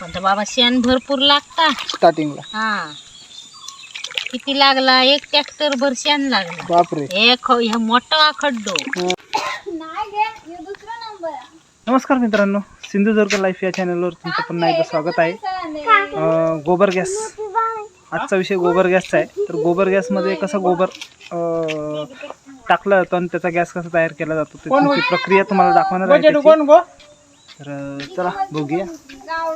पण तर बाबा शेण भरपूर लागता. स्टार्टिंगला हा. किती लागला? एक ट्रॅक्टर भर शेण लागला. बापरे. एक ह्या मोठा खड्डो. नमस्कार मित्रांनो. सिंधुदुर्ग लाईफ या चॅनलवर तुमचं पुन्हा एकदा स्वागत आहे. अं, गोबर गॅस. आजचा विषय गोबर गॅसचा आहे. तर गोबर गॅसमध्ये कसं गोबर अं, टाकलं जातं आणि त्याचा गॅस कसा तयार केला जातो त्याची प्रक्रिया तुम्हाला दाखवणार आहे त्याची. तर चला बघूया.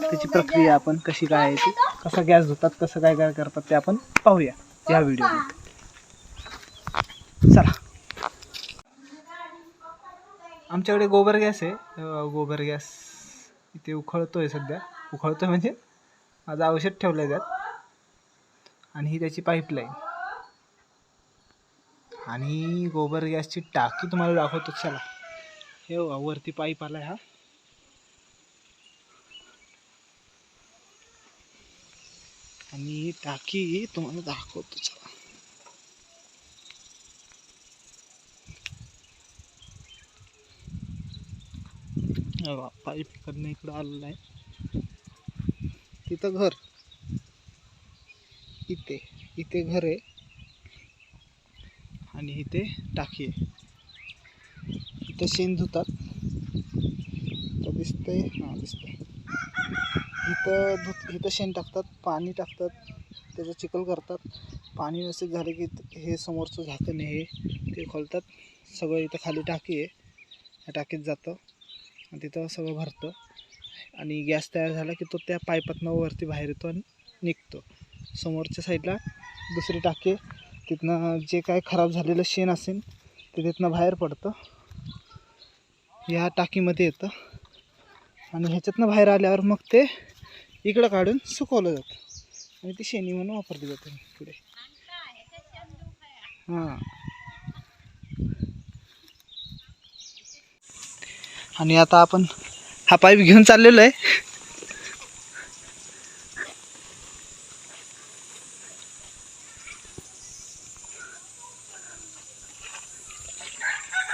त्याची प्रक्रिया आपण कशी काय आहे ती कसा गॅस धुतात कसं काय काय करतात ते आपण पाहूया या व्हिडिओमध्ये चला. आमच्याकडे गोबर गॅस आहे. गोबर गॅस इथे उखळतोय सध्या. उखळतोय म्हणजे माझं औषध ठेवलं आहे त्यात. आणि ही त्याची पाईपलाईन आणि गोबर गॅसची टाकी तुम्हाला दाखवतो. चला. हे वरती पाईप आलाय हा. आणि ही टाकी तुम्हाला दाखवतो चला. पाईप इकडनं इकडं आलेलं आहे. तिथं घर. इथे इथे घर आहे. आणि इथे टाकी आहे. इथं शेण धुतात. तर दिसतंय हां दिसतंय. इथं धुत इथं शेण टाकतात पाणी टाकतात त्याचं चिखल करतात. पाणी व्यवस्थित झालं की हे समोरचं झाकण हे ते खोलतात. सगळं इथं खाली टाकी आहे. या टाकीत जातं आणि तिथं सगळं भरतं. आणि गॅस तयार झाला की तो त्या पाईपातनं वरती बाहेर येतो आणि निघतो. समोरच्या साईडला दुसरी टाकी तिथनं जे काय खराब झालेलं शेण असेल ते तिथनं बाहेर पडतं. या टाकीमध्ये येतं. आणि ह्याच्यातनं बाहेर आल्यावर मग ते इकडं काढून सुकवलं जातं. आणि ती शेणी म्हणून वापरली जाते पुढे. हां. आणि आता आपण हा पाईप घेऊन चाललेलो आहे.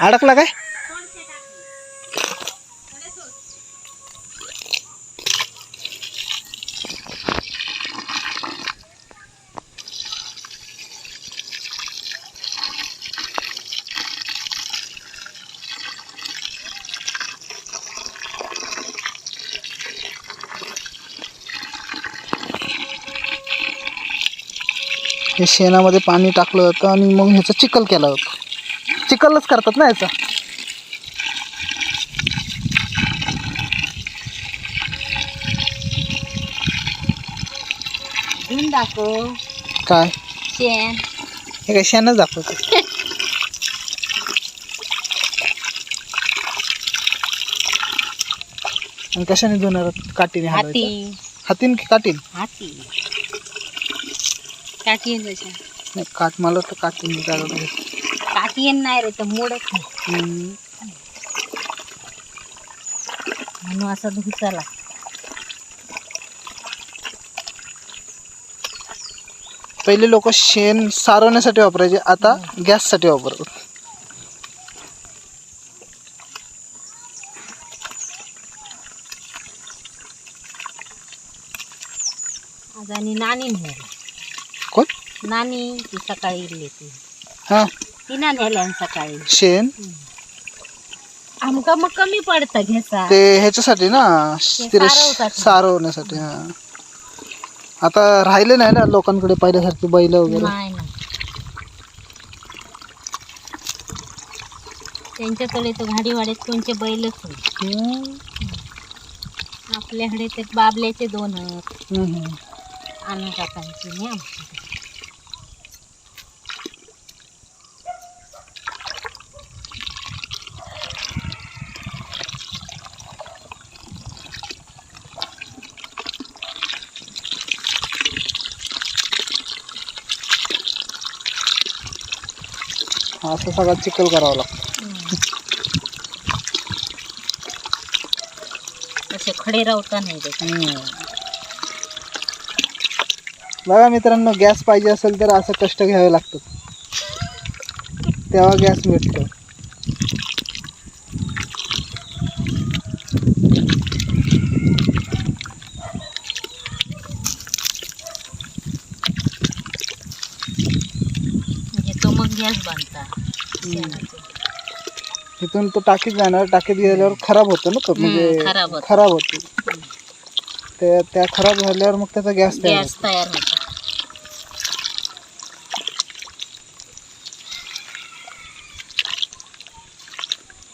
अडकला काय? हे शेणामध्ये पाणी टाकलं जातं आणि मग ह्याचा चिखल केला जातो चिखलच करतात ना याचा. घेऊन दाखव. काय? शेण. हे काय शेणच दाखवते. आणि कशाने धुणार? काठीने हाती? हातीन की काठीन? हाती. काठी नाही काठ मला तर काठी येईन नाही रे तर मोडत नाही. म्हणून असं धुचाला पहिले लोक शेण सारवण्यासाठी वापरायचे आता गॅससाठी वापरतात. आज आणि नानी न्यायला कोण? नानी ती सकाळी इली ती हा. तिनं नेल्या सकाळी. शेण? आमका मग कमी पडतं घ्यायचा ते ह्याच्यासाठी ना तिला सारवसाठी. सारवण्यासाठी हा. आता राहिले नाही ना लोकांकडे पहिल्यासारखी बैल वगैरे? नाही ना त्यांच्याकडे तर गाडीवाड्यात कोणचे बैलच हम्म. आपल्याकडे ते बाबल्याचे दोन आहेत. हम्म. आणू काकांची नाही आमच्याकडे. असं सगळं चिखल करावं लागतं. असे खडे रावता नाही. बघा मित्रांनो गॅस पाहिजे असेल तर असं कष्ट घ्यावे लागतात. तेव्हा गॅस भेटतो गॅस बांधता. तिथून तो टाकीत जाणार टाकीत गेल्यावर खराब होतो ना तो म्हणजे खराब होतं. खराब होतो ते त्या खराब झाल्यावर मग त्याचा गॅस तयार गॅस तयार होता.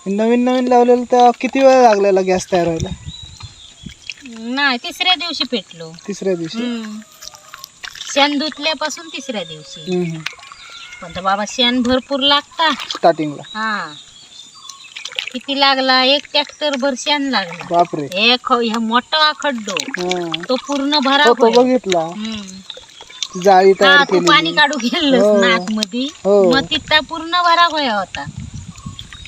नवीन नवीन लावलेलं तेव्हा किती वेळ लागलेला गॅस तयार व्हायला नाही तिसऱ्या दिवशी पेटलो तिसऱ्या दिवशी हम्म. शेण धुतल्यापासून तिसऱ्या दिवशी हम्म. तर बाबा शेण भरपूर लागता. स्टार्टिंगला हा. किती लागला? एक ट्रॅक्टर भर शेण लागला. बापरे. एक मोठा खड्डो. हा. तो पूर्ण भरा हो तो बघितला. जाळी तयार तू पाणी केली काढू गेलंस हो. नाकमध्ये हो. मग तिथं पूर्ण भरा होया होता.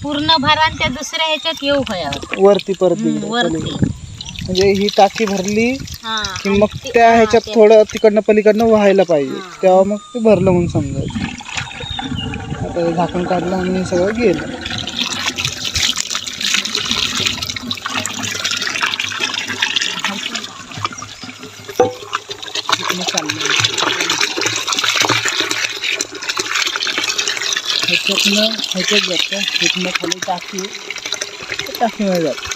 पूर्ण भरा आणि त्या दुसऱ्या ह्याच्यात येऊ होया होता. वरती परत हम्म, वरती. म्हणजे ही टाकी भरली हा की मग त्या ह्याच्यात थोडं तिकडनं पलीकडनं व्हायला पाहिजे. तेव्हा मग ते भरलं म्हणून समजायचं. आता हे झाकण काढलं आणि हे सगळं गेलं इकडनं चाललंय. ह्याच्यातनं ह्याच्यात जातं ह्यातनं खाली टाकी आहे.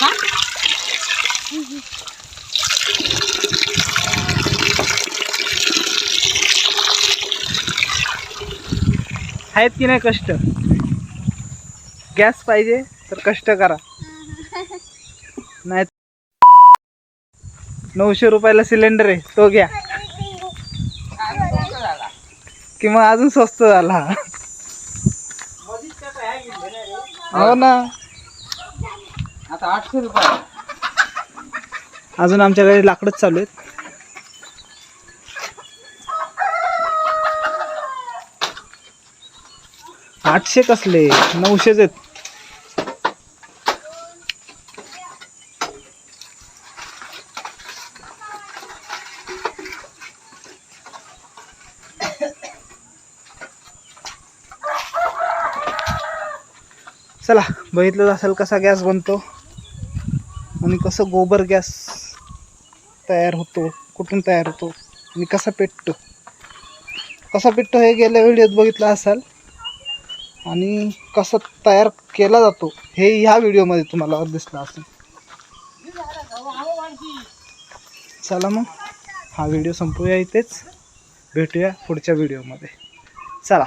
का? आहेत की नाही कष्ट? गॅस पाहिजे तर कष्ट करा. नाही नऊशे रुपयाला सिलेंडर आहे तो घ्या. किंवा अजून स्वस्त झाला. हो ना. आता आठशे रुपये. अजून आमच्याकडे लाकडच चालू आहेत. आठशे कसले? नऊशेच आहेत. चला बघितलं असेल कसा गॅस बनतो. आणि कसं गोबर गॅस तयार होतो कुठून तयार होतो आणि कसा पेटतो? कसा पेटतो हे गेल्या व्हिडिओत बघितलं असाल. आणि कसा तयार केला जातो हे ह्या व्हिडिओमध्ये तुम्हाला दिसलं असेल. चला मग हा व्हिडिओ संपूया इथेच. भेटूया पुढच्या व्हिडिओमध्ये. चला.